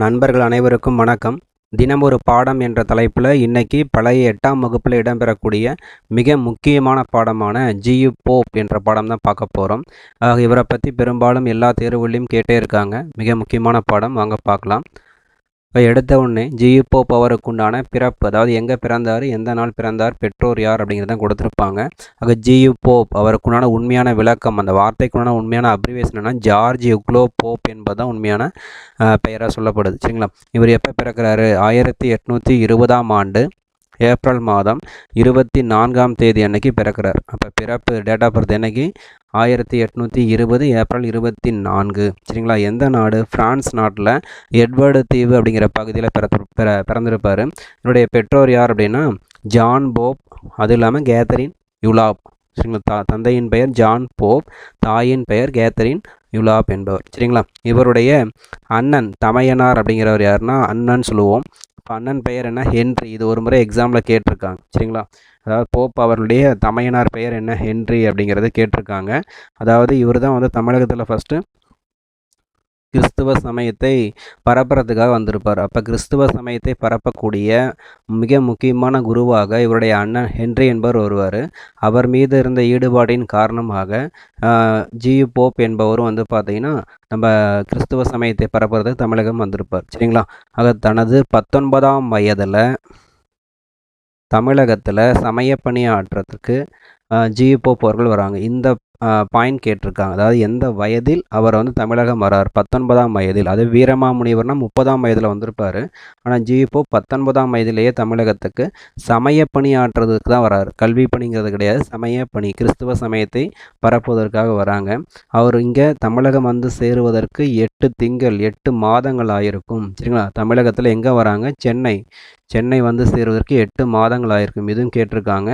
நண்பர்கள் அனைவருக்கும் வணக்கம். தினம் ஒரு பாடம் என்ற தலைப்பில் இன்னைக்கு பழைய எட்டாம் வகுப்பில் இடம்பெறக்கூடிய மிக முக்கியமான பாடமான ஜியு போப் என்ற பாடம் தான் பார்க்க போகிறோம் இவரை பற்றி பெரும்பாலும் எல்லா தேர்வுகளையும் கேட்டே இருக்காங்க. மிக முக்கியமான பாடம். வாங்க பார்க்கலாம். இப்போ எடுத்த உடனே ஜியு பவருக்குண்டான பிறப்பு அதாவது எங்கே பிறந்தார் எந்த நாள் பிறந்தார் பெற்றோர் யார் அப்படிங்கிறத கொடுத்துருப்பாங்க. ஆக ஜியு போப் அவருக்குண்டான உண்மையான விளக்கம் அந்த வார்த்தைக்குண்டான உண்மையான அப்ரிவேஷன் என்ன ஜார்ஜ் யுக்லோ போப் என்பதுதான் உண்மையான பெயராக சொல்லப்படுது. சரிங்களா? இவர் எப்போ பிறக்கிறாரு? ஆயிரத்தி எட்நூற்றி இருபதாம் ஆண்டு ஏப்ரல் மாதம் இருபத்தி நான்காம் தேதி அன்னைக்கு பிறக்கிறார். அப்போ பிறப்பு டேட் ஆஃப் பர்த் என்னைக்கு? ஆயிரத்தி எட்நூற்றி இருபது ஏப்ரல் இருபத்தி நான்கு சரிங்களா? எந்த நாடு? ஃப்ரான்ஸ் நாட்டில் எட்வர்டு தீவு அப்படிங்கிற பகுதியில் பிறத்து பிற பிறந்திருப்பார். என்னுடைய பெற்றோர் யார் அப்படின்னா ஜான் போப். அது இல்லாமல் கேத்தரின் யுலாப். சரிங்களா? தா தந்தையின் பெயர் ஜான் போப் தாயின் பெயர் கேத்தரின் யுலாப் என்பவர். சரிங்களா? இவருடைய அண்ணன் தமையனார் அப்படிங்கிறவர் யாருன்னா அண்ணன் சொல்லுவோம். இப்போ அண்ணன் பெயர் என்ன? ஹென்றி. இது ஒரு முறை எக்ஸாமில் கேட்டிருக்காங்க. சரிங்களா? அதாவது போப் அவருடைய தமையனார் பெயர் என்ன? ஹென்றி அப்படிங்கிறத கேட்டிருக்காங்க. அதாவது இவர் தான் வந்து தமிழகத்தில் ஃபஸ்ட்டு கிறிஸ்துவ சமயத்தை பரப்புறதுக்காக வந்திருப்பார். அப்போ கிறிஸ்துவ சமயத்தை பரப்பக்கூடிய மிக முக்கியமான குருவாக இவருடைய அண்ணன் ஹென்றி என்பவர் வருவார் அவர் மீது இருந்த ஈடுபாடின் காரணமாக ஜியு போப் என்பவரும் வந்து பார்த்திங்கன்னா நம்ம கிறிஸ்துவ சமயத்தை பரப்புறதுக்கு தமிழகம் வந்திருப்பார். சரிங்களா? ஆக தனது பத்தொன்பதாம் வயதில் தமிழகத்தில் சமயப்பணி ஆற்றுறதுக்கு ஜியு போப் அவர்கள் வராங்க. இந்த பாயிண்ட் கேட்டிருக்காங்க. அதாவது எந்த வயதில் அவர் வந்து தமிழகம் வரார்? பத்தொன்பதாம் வயதில். அது வீரமாமுனிவர்னா முப்பதாம் வயதில் வந்திருப்பார். ஆனால் ஜிபோ பத்தொன்பதாம் வயதிலேயே தமிழகத்துக்கு சமய பணி ஆற்றுறதுக்கு தான் வரார். கல்வி பணிங்கிறது கிடையாது. சமய பணி கிறிஸ்துவ சமயத்தை பரப்புவதற்காக வராங்க. அவர் இங்கே தமிழகம் வந்து சேருவதற்கு எட்டு திங்கள் எட்டு மாதங்கள் ஆயிருக்கும். சரிங்களா? தமிழகத்தில் எங்கே வராங்க? சென்னை. சென்னை வந்து சேருவதற்கு எட்டு மாதங்கள் ஆயிருக்கும். இதுவும் கேட்டிருக்காங்க.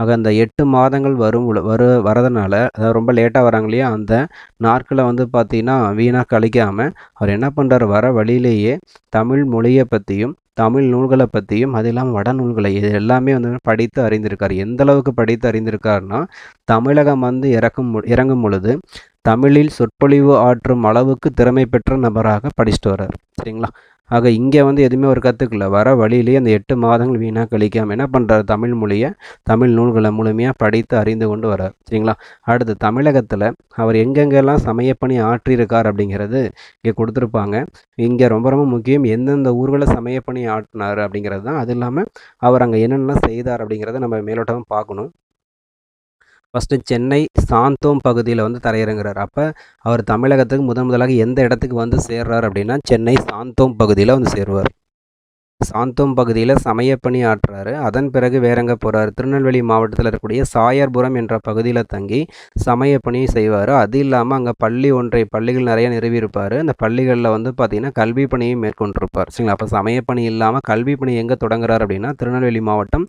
ஆக அந்த எட்டு மாதங்கள் வரும் வர வரதுனால அதாவது ரொம்ப லேட்டாக வராங்க இல்லையா அந்த நாட்களை வந்து பார்த்திங்கன்னா வீணாக கழிக்காமல் அவர் என்ன பண்ணுறாரு வர வழியிலேயே தமிழ் மொழியை பற்றியும் தமிழ் நூல்களை பற்றியும் அது இல்லாமல் வட நூல்களை இது எல்லாமே வந்து படித்து அறிந்திருக்கார். எந்த அளவுக்கு படித்து அறிந்திருக்காருன்னா தமிழகம் வந்து இறக்கும் இறங்கும் பொழுது தமிழில் சொற்பொழிவு ஆற்றும் அளவுக்கு திறமை பெற்ற நபராக படிச்சுட்டு வர்றார். சரிங்களா? ஆக இங்கே வந்து எதுவுமே ஒரு கற்றுக்கல. வர வழியிலேயே அந்த எட்டு மாதங்கள் வீணாக கழிக்காமல் என்ன பண்ணுறாரு தமிழ் மொழியை தமிழ் நூல்களை முழுமையாக படித்து அறிந்து கொண்டு வரார் சரிங்களா? அடுத்து தமிழகத்தில் அவர் எங்கெங்கெல்லாம் சமயப்பணி ஆற்றியிருக்கார் அப்படிங்கிறது இங்கே கொடுத்துருப்பாங்க. இங்கே ரொம்ப ரொம்ப முக்கியம் எந்தெந்த ஊர்களை சமயப்பணி ஆற்றினார் அப்படிங்கிறது தான். அது இல்லாமல் அவர் அங்கே என்னென்னலாம் செய்தார் அப்படிங்கிறத நம்ம மேலோட்டமாக பார்க்கணும். ஃபஸ்ட்டு சென்னை சாந்தோம் பகுதியில் வந்து தரையிறங்குறார். அப்போ அவர் தமிழகத்துக்கு முதன் முதலாக எந்த இடத்துக்கு வந்து சேர்றார் அப்படின்னா சென்னை சாந்தோம் பகுதியில் வந்து சேருவார். சாந்தோம் பகுதியில் சமயப்பணி ஆற்றுறாரு அதன் பிறகு வேற எங்கே போகிறார் திருநெல்வேலி மாவட்டத்தில் இருக்கக்கூடிய சாயர்புரம் என்ற பகுதியில் தங்கி சமயப்பணியை செய்வார். அது இல்லாமல் அங்கே பள்ளி ஒன்றை பள்ளிகள் நிறைய நிறுவியிருப்பார் அந்த பள்ளிகளில் வந்து பார்த்திங்கன்னா கல்வி பணியை மேற்கொண்டிருப்பார். சரிங்களா? அப்போ சமயப்பணி இல்லாமல் கல்வி பணி எங்கே தொடங்குறார் அப்படின்னா திருநெல்வேலி மாவட்டம்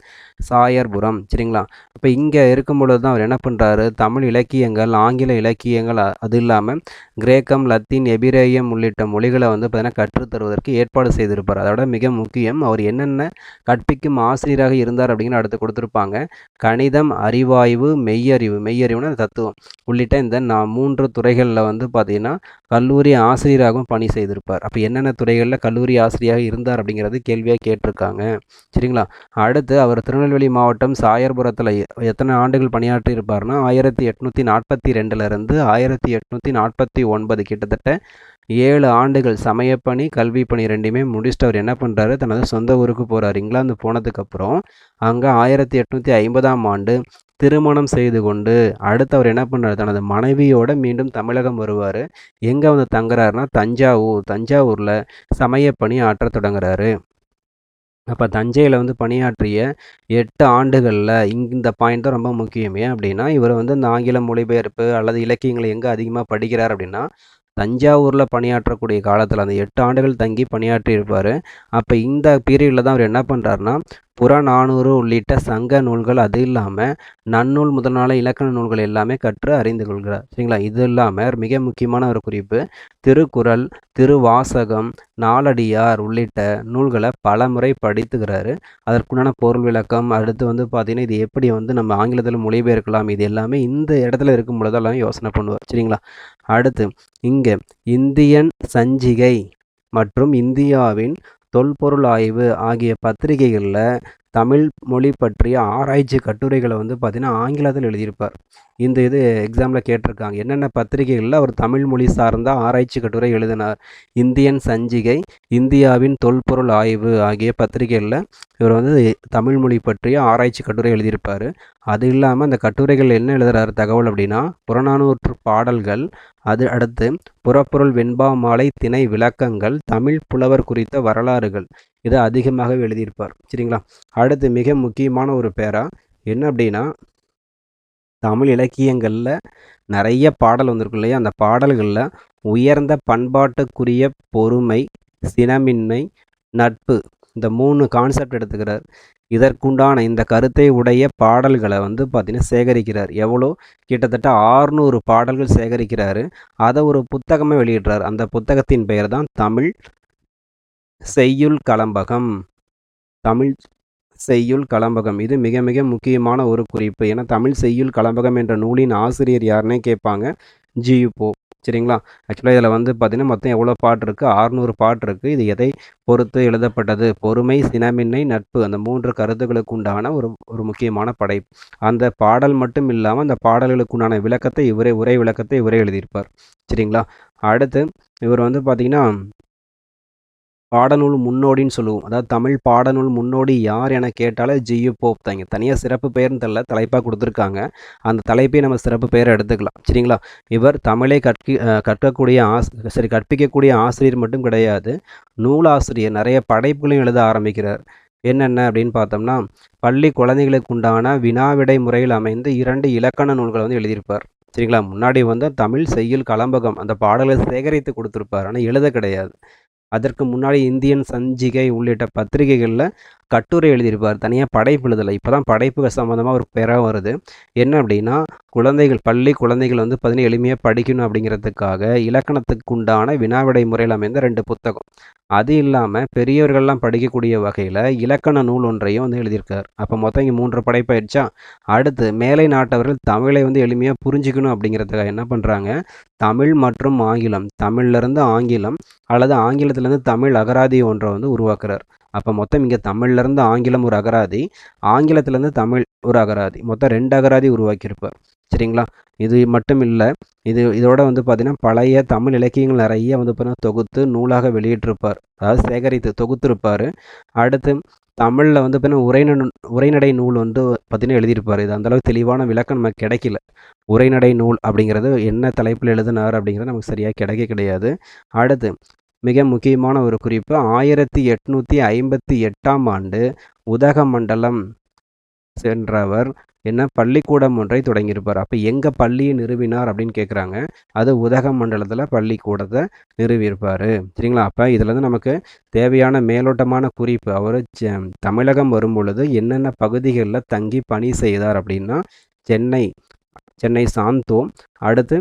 சாயர்புரம். சரிங்களா? இப்போ இங்கே இருக்கும் பொழுது தான் அவர் என்ன பண்ணுறாரு தமிழ் இலக்கியங்கள் ஆங்கில இலக்கியங்கள் அது இல்லாமல் கிரேக்கம் லத்தீன் எபிரேயம் உள்ளிட்ட மொழிகளை வந்து பார்த்திங்கன்னா கற்றுத்தருவதற்கு ஏற்பாடு செய்திருப்பார். அதோட மிக முக்கிய முக்கியம். அவர் என்னென்ன கற்பிக்கும் ஆசிரியராக இருந்தார் அப்படின்னு அடுத்து கொடுத்துருப்பாங்க. கணிதம் அறிவாய்வு மெய்யறிவு. மெய்யறிவுனா தத்துவம். உள்ளிட்ட இந்த நான் மூன்று துறைகளில் வந்து பார்த்திங்கன்னா கல்லூரி ஆசிரியராகவும் பணி செய்திருப்பார். அப்போ என்னென்ன துறைகளில் கல்லூரி ஆசிரியராக இருந்தார் அப்படிங்கிறது கேள்வியாக கேட்டிருக்காங்க. சரிங்களா? அடுத்து அவர் திருநெல்வேலி மாவட்டம் சாயர்புரத்தில் எத்தனை ஆண்டுகள் பணியாற்றி இருப்பார்னா ஆயிரத்தி எட்நூற்றி நாற்பத்தி ரெண்டுலேருந்து ஆயிரத்தி எட்நூற்றி நாற்பத்தி ஒன்பது கிட்டத்தட்ட ஏழு ஆண்டுகள் சமயப்பணி கல்வி பணி ரெண்டுமே முடிச்சுட்டு அவர் என்ன பண்ணுறாரு தனது சொந்த ஊருக்கு போகிறார் இங்கிலாந்து போனதுக்கப்புறம். அங்கே ஆயிரத்தி எட்நூற்றி ஐம்பதாம் ஆண்டு திருமணம் செய்து கொண்டு அடுத்து அவர் என்ன பண்ணுறாரு தனது மனைவியோட மீண்டும் தமிழகம் வருவார். எங்கே வந்து தங்குறாருன்னா தஞ்சாவூர் தஞ்சாவூரில் சமயப்பணி ஆற்ற தொடங்குறாரு. அப்போ தஞ்சையில் வந்து பணியாற்றிய எட்டு ஆண்டுகளில் இங் இந்த பாயிண்ட் தான் ரொம்ப முக்கியம். ஏன் அப்படின்னா இவர் வந்து இந்த ஆங்கில மொழிபெயர்ப்பு அல்லது இலக்கியங்களை எங்கே அதிகமாக படிக்கிறார் அப்படின்னா தஞ்சாவூரில் பணியாற்றக்கூடிய காலத்தில் அந்த எட்டு ஆண்டுகள் தங்கி பணியாற்றி இருப்பார் அப்போ இந்த பீரியடில் தான் அவர் என்ன பண்ணுறாருனா புறநானூறு உள்ளிட்ட சங்க நூல்கள் அது இல்லாமல் நன்னூல் முதலான இலக்கண நூல்கள் எல்லாமே கற்று அறிந்து கொள்கிறார். சரிங்களா? இது இல்லாமல் மிக முக்கியமான ஒரு குறிப்பு. திருக்குறள் திருவாசகம் நாலடியார் உள்ளிட்ட நூல்களை பல முறை படித்துக்கிறாரு அதற்குண்டான பொருள் விளக்கம் அடுத்து வந்து பார்த்திங்கன்னா இது எப்படி வந்து நம்ம ஆங்கிலத்தில் மொழிபெயர்க்கலாம் இது எல்லாமே இந்த இடத்துல இருக்கும் பொழுதெல்லாம் யோசனை பண்ணுவார். சரிங்களா? அடுத்து இங்கே இந்தியன் சஞ்சிகை மற்றும் இந்தியாவின் தொல்பொருள் ஆய்வு ஆகிய பத்திரிகைகளில் தமிழ் மொழி பற்றிய ஆராய்ச்சி கட்டுரைகளை வந்து பார்த்திங்கன்னா ஆங்கிலத்தில் எழுதியிருப்பார். இந்த இது எக்ஸாமில் கேட்டிருக்காங்க. என்னென்ன பத்திரிகைகளில் அவர் தமிழ் மொழி சார்ந்த ஆராய்ச்சி கட்டுரை எழுதினார்? இந்தியன் சஞ்சிகை இந்தியாவின் தொல்பொருள் ஆய்வு ஆகிய பத்திரிகைகளில் இவர் வந்து தமிழ் மொழி பற்றிய ஆராய்ச்சி கட்டுரை எழுதியிருப்பார். அது இல்லாமல் அந்த கட்டுரைகள் என்ன எழுதுகிறார் தகவல் அப்படின்னா புறநானூற்று பாடல்கள் அது அடுத்து புறப்பொருள் வெண்பா மாலை திணை விளக்கங்கள் தமிழ் புலவர் குறித்த வரலாறுகள் இதை அதிகமாக எழுதியிருப்பார். சரிங்களா? அடுத்து மிக முக்கியமான ஒரு பேரா என்ன அப்படின்னா தமிழ் இலக்கியங்களில் நிறைய பாடல் வந்திருக்கும் இல்லையா? அந்த பாடல்களில் உயர்ந்த பண்பாட்டுக்குரிய பொறுமை சினமின்மை நட்பு இந்த மூணு கான்செப்ட் எடுத்துக்கிறார். இதற்குண்டான இந்த கருத்தை உடைய பாடல்களை வந்து பார்த்திங்கன்னா சேகரிக்கிறார். எவ்வளோ? கிட்டத்தட்ட ஆறுநூறு பாடல்கள் சேகரிக்கிறாரு. அதை ஒரு புத்தகமாக வெளியிடுறார். அந்த புத்தகத்தின் பெயர் தான் தமிழ் செய்யுள் கலம்பகம். தமிழ் செய்யுள் கலம்பகம். இது மிக மிக முக்கியமான ஒரு குறிப்பு. ஏன்னா தமிழ் செய்யுள் கலம்பகம் என்ற நூலின் ஆசிரியர் யாருன்னே கேட்பாங்க. ஜியுபோ சரிங்களா? ஆக்சுவலாக இதில் வந்து பார்த்திங்கன்னா மொத்தம் எவ்வளோ பாட்டு இருக்குது ஆறுநூறு பாட்டு இருக்குது இது எதை பொறுத்து எழுதப்பட்டது? பொறுமை சினமின்மை நட்பு. அந்த மூன்று கருத்துக்களுக்கு உண்டான ஒரு ஒரு முக்கியமான படை அந்த பாடல் மட்டும் இல்லாமல் அந்த பாடல்களுக்கு உண்டான விளக்கத்தை இவரே உரை விளக்கத்தை இவரே எழுதியிருப்பார். சரிங்களா? அடுத்து இவர் வந்து பார்த்திங்கன்னா பாடநூல் முன்னோடின்னு சொல்லுவோம். அதாவது தமிழ் பாடநூல் முன்னோடி யார் என கேட்டாலே ஜியு போப் தாங்க. தனியாக சிறப்பு பெயர்னு தெரில தலைப்பாக கொடுத்துருக்காங்க. அந்த தலைப்பை நம்ம சிறப்பு பெயரை எடுத்துக்கலாம். சரிங்களா? இவர் தமிழை கற்கி கற்கக்கூடிய ஆஸ் சரி கற்பிக்கக்கூடிய ஆசிரியர் மட்டும் கிடையாது நூலாசிரியர் நிறைய படைப்புகளையும் எழுத ஆரம்பிக்கிறார். என்னென்ன அப்படின்னு பார்த்தோம்னா பள்ளி குழந்தைகளுக்கு உண்டான வினாவிடை முறையில் அமைந்து இரண்டு இலக்கண நூல்களை வந்து எழுதியிருப்பார். சரிங்களா? முன்னாடி வந்து தமிழ் செய்யுள் கலம்பகம் அந்த பாடலை சேகரித்து கொடுத்துருப்பார். ஆனால் எழுத கிடையாது. அதற்கு முன்னாடி இந்தியன் சஞ்சிகை உள்ளிட்ட பத்திரிகைகளில் கட்டுரை எழுதியிருப்பார். தனியாக படைப்பு எழுதலை. இப்போ தான் படைப்புகள் சம்மந்தமாக ஒரு பெற வருது. என்ன அப்படின்னா குழந்தைகள் பள்ளி குழந்தைகள் வந்து பார்த்தீங்கன்னா எளிமையாக படிக்கணும் அப்படிங்கிறதுக்காக இலக்கணத்துக்கு உண்டான வினாவிடை முறையில் அமைந்த ரெண்டு புத்தகம். அது இல்லாமல் பெரியவர்கள்லாம் படிக்கக்கூடிய வகையில் இலக்கண நூல் ஒன்றையும் வந்து எழுதியிருக்கார். அப்போ மொத்தம் இங்கே மூன்று படைப்பாயிடுச்சா அடுத்து மேலை நாட்டவர்கள் தமிழை வந்து எளிமையாக புரிஞ்சுக்கணும் அப்படிங்கிறதுக்காக என்ன பண்ணுறாங்க தமிழ் மற்றும் ஆங்கிலம். தமிழ்லேருந்து ஆங்கிலம் அல்லது ஆங்கிலத்திலேருந்து தமிழ் அகராதி ஒன்றை வந்து உருவாக்குறார். அப்போ மொத்தம் இங்கே தமிழ்லேருந்து ஆங்கிலம் ஒரு அகராதி ஆங்கிலத்துலேருந்து தமிழ் ஒரு அகராதி. மொத்தம் ரெண்டு அகராதி உருவாக்கியிருப்பார். சரிங்களா? இது மட்டும் இல்லை இது இதோட வந்து பார்த்திங்கன்னா பழைய தமிழ் இலக்கியங்கள் நிறைய வந்து பார்த்தீங்கன்னா தொகுத்து நூலாக வெளியிட்டிருப்பார். அதாவது சேகரித்து தொகுத்திருப்பார். அடுத்து தமிழில் வந்து பார்த்தீங்கன்னா உரைநடை உரைநடை நூல் வந்து பார்த்தீங்கன்னா எழுதியிருப்பார். இது அந்தளவுக்கு தெளிவான விளக்கம் நமக்கு கிடைக்கல. உரைநடை நூல் அப்படிங்கிறது என்ன தலைப்பில் எழுதினார் அப்படிங்கிறது நமக்கு சரியாக கிடைக்க கிடையாது. அடுத்து மிக முக்கியமான ஒரு குறிப்பு. ஆயிரத்தி எட்நூற்றி ஐம்பத்தி எட்டாம் ஆண்டு உதகமண்டலம் சென்றவர். என்ன? பள்ளிக்கூடம் ஒன்றை தொடங்கியிருப்பார். அப்போ எங்கே பள்ளியை நிறுவினார் அப்படின்னு கேட்குறாங்க அது உதகமண்டலத்தில் பள்ளிக்கூடத்தை நிறுவியிருப்பார். சரிங்களா? அப்போ இதுலேருந்து நமக்கு தேவையான மேலோட்டமான குறிப்பு. அவர் தமிழகம் வரும் பொழுது என்னென்ன பகுதிகளில் தங்கி பணி செய்தார் அப்படின்னா சென்னை சென்னை சாந்தோம் அடுத்து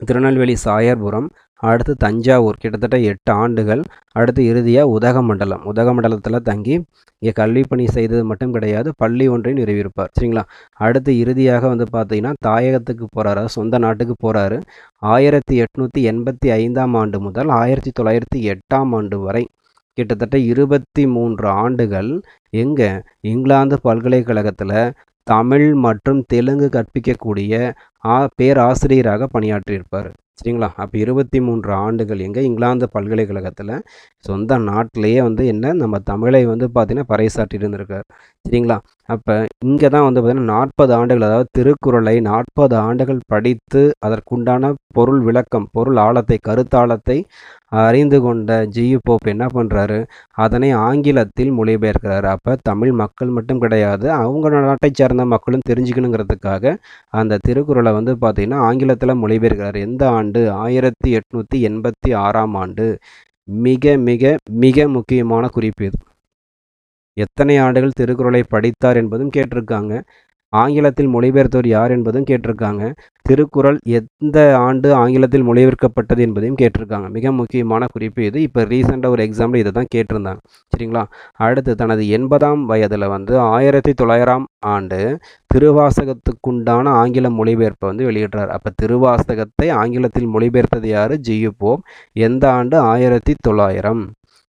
திருநெல்வேலி சாயர்புரம் அடுத்து தஞ்சாவூர் கிட்டத்தட்ட எட்டு ஆண்டுகள். அடுத்து இறுதியாக உதகமண்டலம். உதகமண்டலத்தில் தங்கி இங்கே கல்வி பணி செய்தது மட்டும் கிடையாது பள்ளி ஒன்றை நிறுவியிருப்பார். சரிங்களா? அடுத்து இறுதியாக வந்து பார்த்தீங்கன்னா தாயகத்துக்கு போகிறாரு சொந்த நாட்டுக்கு போகிறாரு ஆயிரத்தி எட்நூற்றி எண்பத்தி ஐந்தாம் ஆண்டு முதல் ஆயிரத்தி தொள்ளாயிரத்தி எட்டாம் ஆண்டு வரை கிட்டத்தட்ட இருபத்தி மூன்று ஆண்டுகள் எங்கே? இங்கிலாந்து பல்கலைக்கழகத்தில் தமிழ் மற்றும் தெலுங்கு கற்பிக்கக்கூடிய ஆ பேராசிரியராக பணியாற்றியிருப்பார். சரிங்களா? அப்போ இருபத்தி மூன்று ஆண்டுகள் எங்கே? இங்கிலாந்து பல்கலைக்கழகத்தில். சொந்த நாட்டிலேயே வந்து என்ன? நம்ம தமிழை வந்து பார்த்திங்கன்னா பறைசாற்றிட்டு இருந்திருக்கார். சரிங்களா? அப்போ இங்கே தான் வந்து பார்த்திங்கன்னா நாற்பது ஆண்டுகள் அதாவது திருக்குறளை நாற்பது ஆண்டுகள் படித்து அதற்குண்டான பொருள் விளக்கம் பொருள் ஆழத்தை கருத்தாழத்தை அறிந்து கொண்ட ஜியு போப் என்ன பண்ணுறாரு அதனை ஆங்கிலத்தில் மொழிபெயர்க்கிறாரு. அப்போ தமிழ் மக்கள் மட்டும் கிடையாது அவங்க நாட்டை சேர்ந்த மக்களும் தெரிஞ்சுக்கணுங்கிறதுக்காக அந்த திருக்குறளை வந்து பார்த்திங்கன்னா ஆங்கிலத்தில் மொழிபெயர்க்கிறார். எந்த ஆண்டு? ஆயிரத்தி எட்நூற்றி எண்பத்தி ஆறாம் ஆண்டு. மிக மிக மிக முக்கியமான குறிப்பு இது. எத்தனை ஆண்டுகள் திருக்குறளை படித்தார் என்பதும் கேட்டிருக்காங்க. ஆங்கிலத்தில் மொழிபெயர்த்தவர் யார் என்பதும் கேட்டிருக்காங்க. திருக்குறள் எந்த ஆண்டு ஆங்கிலத்தில் மொழிபெயர்க்கப்பட்டது என்பதையும் கேட்டிருக்காங்க. மிக முக்கியமான குறிப்பு இது. இப்போ ரீசெண்டாக ஒரு எக்ஸாம்பிள் இதை தான் கேட்டிருந்தாங்க. சரிங்களா? அடுத்து தனது எண்பதாம் வயதில் வந்து ஆயிரத்தி தொள்ளாயிரம் ஆண்டு திருவாசகத்துக்குண்டான ஆங்கில மொழிபெயர்ப்பை வந்து வெளியிடுறார். அப்போ திருவாசகத்தை ஆங்கிலத்தில் மொழிபெயர்த்தது யார்? G U. எந்த ஆண்டு? ஆயிரத்தி தொள்ளாயிரம்.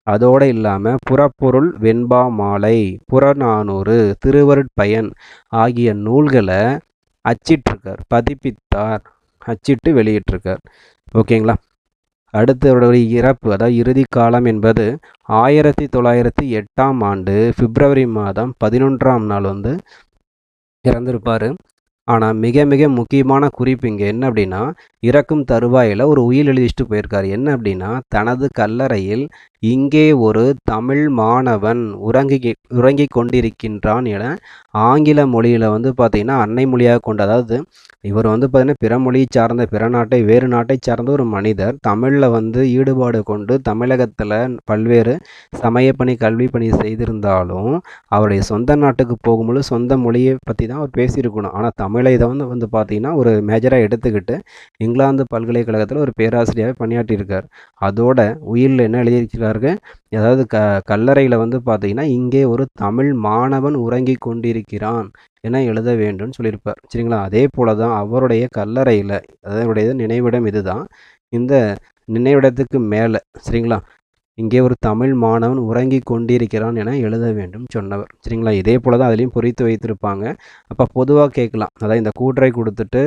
அதோடு இல்லாமல் புறப்பொருள் வெண்பா மாலை புறநானூறு திருவருட்பயன் ஆகிய நூல்களை அச்சிட்டிருக்கார் பதிப்பித்தார் அச்சிட்டு வெளியிட்டிருக்கார். ஓகேங்களா? அடுத்தவருடைய இறப்பு அதாவது இறுதி காலம் என்பது ஆயிரத்தி தொள்ளாயிரத்தி எட்டாம் ஆண்டு பிப்ரவரி மாதம் பதினொன்றாம் நாள் வந்து இறந்திருப்பார். ஆனால் மிக மிக முக்கியமான குறிப்பு இங்கே என்ன அப்படின்னா இறக்கும் தருவாயில் ஒரு உயில் எழுதிட்டு போயிருக்கார். என்ன அப்படின்னா தனது கல்லறையில் இங்கே ஒரு தமிழ் மாணவன் உறங்கி உறங்கி கொண்டிருக்கின்றான் என ஆங்கில மொழியில் வந்து பார்த்திங்கன்னா அன்னை மொழியாக கொண்டு அதாவது இவர் வந்து பார்த்திங்கன்னா பிற மொழியை சார்ந்த பிற நாட்டை வேறு நாட்டை சார்ந்த ஒரு மனிதர். தமிழில் வந்து ஈடுபாடு கொண்டு தமிழகத்தில் பல்வேறு சமயப்பணி கல்வி பணி செய்திருந்தாலும் அவருடைய சொந்த நாட்டுக்கு போகும்போது சொந்த மொழியை பற்றி தான் அவர் பேசியிருக்கணும். ஆனால் தமிழ் இதை வந்து வந்து பார்த்திங்கன்னா ஒரு மேஜராக எடுத்துக்கிட்டு இங்கிலாந்து பல்கலைக்கழகத்தில் ஒரு பேராசிரியராக பணியாற்றியிருக்கார். அதோட உயிரில் என்ன எழுதியிருக்கிறார்கள்? அதாவது க கல்லறையில் வந்து பார்த்திங்கன்னா இங்கே ஒரு தமிழ் மாணவன் உறங்கி கொண்டிருக்கிறான் என எழுத வேண்டும்னு சொல்லியிருப்பார். சரிங்களா? அதே போல தான் அவருடைய கல்லறையில் அதனுடைய நினைவிடம் இதுதான். இந்த நினைவிடத்துக்கு மேலே சரிங்களா? இங்கே ஒரு தமிழ் மாணவன் உறங்கி கொண்டிருக்கிறான் என எழுத வேண்டும் சொன்னவர். சரிங்களா? இதே போல தான் அதுலேயும் பொறித்து வைத்திருப்பாங்க. அப்போ பொதுவாக கேட்கலாம். அதாவது இந்த கூற்றை கொடுத்துட்டு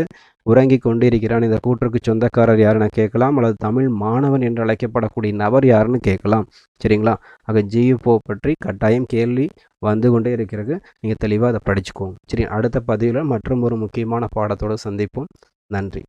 உறங்கி கொண்டிருக்கிறான் இந்த கூற்றுக்கு சொந்தக்காரர் யாருன்னு கேட்கலாம் அல்லது தமிழ் மாணவன் என்று அழைக்கப்படக்கூடிய நபர் யாருன்னு கேட்கலாம். சரிங்களா? ஆக ஜியூபோ பற்றி கட்டாயம் கேள்வி வந்து கொண்டே இருக்கிறது. நீங்கள் தெளிவாக அதை படிச்சுக்கோங்க. சரி அடுத்த பதிவில் மற்றும் ஒரு முக்கியமான பாடத்தோடு சந்திப்போம். நன்றி.